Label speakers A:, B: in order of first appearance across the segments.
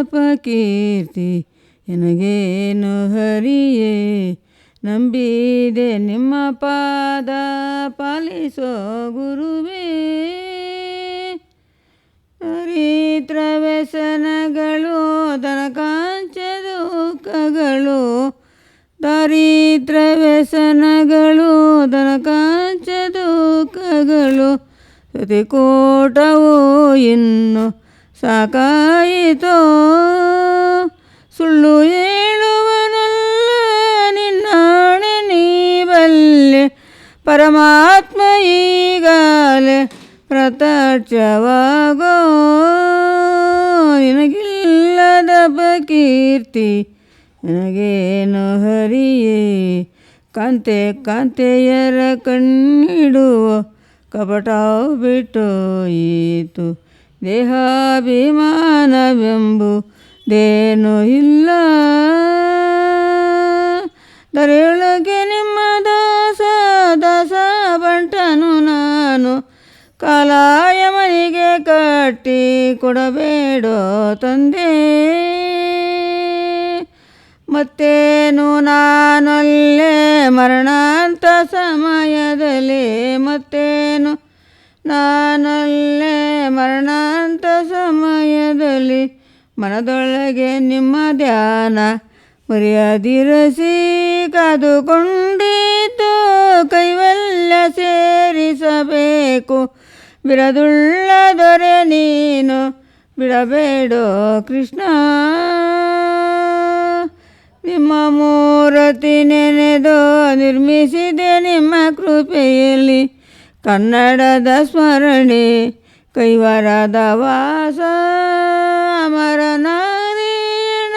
A: ದಪ ಕೀರ್ತಿ ಎನಗೇನು ಹರಿಯೇ? ನಂಬಿದೆ ನಿಮ್ಮ ಪಾದ ಪಾಲಿಸೋ ಗುರುವೇ. ಚರಿತ್ರ ವ್ಯಸನಗಳು ದನಕಾಂಚ ದುಃಖಗಳು ದಾರಿದ್ರ ವ್ಯಸನಗಳು ದನಕಾಂಚ ದುಃಖಗಳು ಕೋಟವು ಇನ್ನು ಸಾಕಾಯಿತೋ? ಸುಳ್ಳು ಹೇಳುವನಲ್ಲ, ನಿನ್ನಾಣೆ ನೀ ಬಲ್ಲೆ ಪರಮಾತ್ಮ ಈಗಾಲೆ ಪ್ರತ್ಯಕ್ಷವಾಗೋ. ನಿನಗಿಲ್ಲದ ಕೀರ್ತಿ, ನನಗೇನು ಹರಿಯೇ? ಕಾಂತೆ, ಕಾಂತೆಯರ ಕಣ್ಣಿಡುವ ಕಪಟಾವು ಬಿಟ್ಟೋಯಿತು ದೇಹಾಭಿಮಾನವೆಂಬುದೇನು ಇಲ್ಲ. ದರೆಯೊಳಗೆ ನಿಮ್ಮ ದಾಸ ದಾಸ ಬಂಟನು ನಾನು. ಕಲಾಯ ಮನೆಗೆ ಕಟ್ಟಿ ಕೊಡಬೇಡೋ ತಂದೆ. ಮತ್ತೇನು ನಾನಲ್ಲೇ ಮರಣಾಂತ ಸಮಯದಲ್ಲಿ ಮತ್ತೇನು ನಾನಲ್ಲೇ ಮರಣಾಂತ ಸಮಯದಲ್ಲಿ ಮನದೊಳಗೆ ನಿಮ್ಮ ಧ್ಯಾನ ಮರ್ಯಾದಿರಸಿ ಕಾದುಕೊಂಡಿದ್ದು ಕೈವಲ್ಯ ಸೇರಿಸಬೇಕು. ಬಿರದುಳ್ಳ ದೊರೆ ನೀನು ಬಿಡಬೇಡೋ ಕೃಷ್ಣ. ನಿಮ್ಮ ಮೂರತಿ ನೆನೆದು ನಿರ್ಮಿಸಿದೆ ನಿಮ್ಮ ಕೃಪೆಯಲ್ಲಿ ಕನ್ನಡದ ಸ್ಮರಣೆ. ಕೈವರದ ವಾಸ ಅಮರ ನಾರಾಯಣ,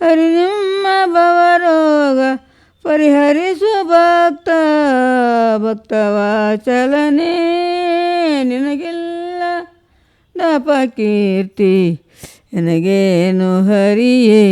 A: ಹರಿ ನಿಮ್ಮ ಭವರೋಗ ಪರಿಹರಿಸು ಭಕ್ತ ಭಕ್ತವಾಚಲನೆ ನಿನಗೆಲ್ಲ ದಪ ಕೀರ್ತಿ, ನನಗೇನು ಹರಿಯೇ?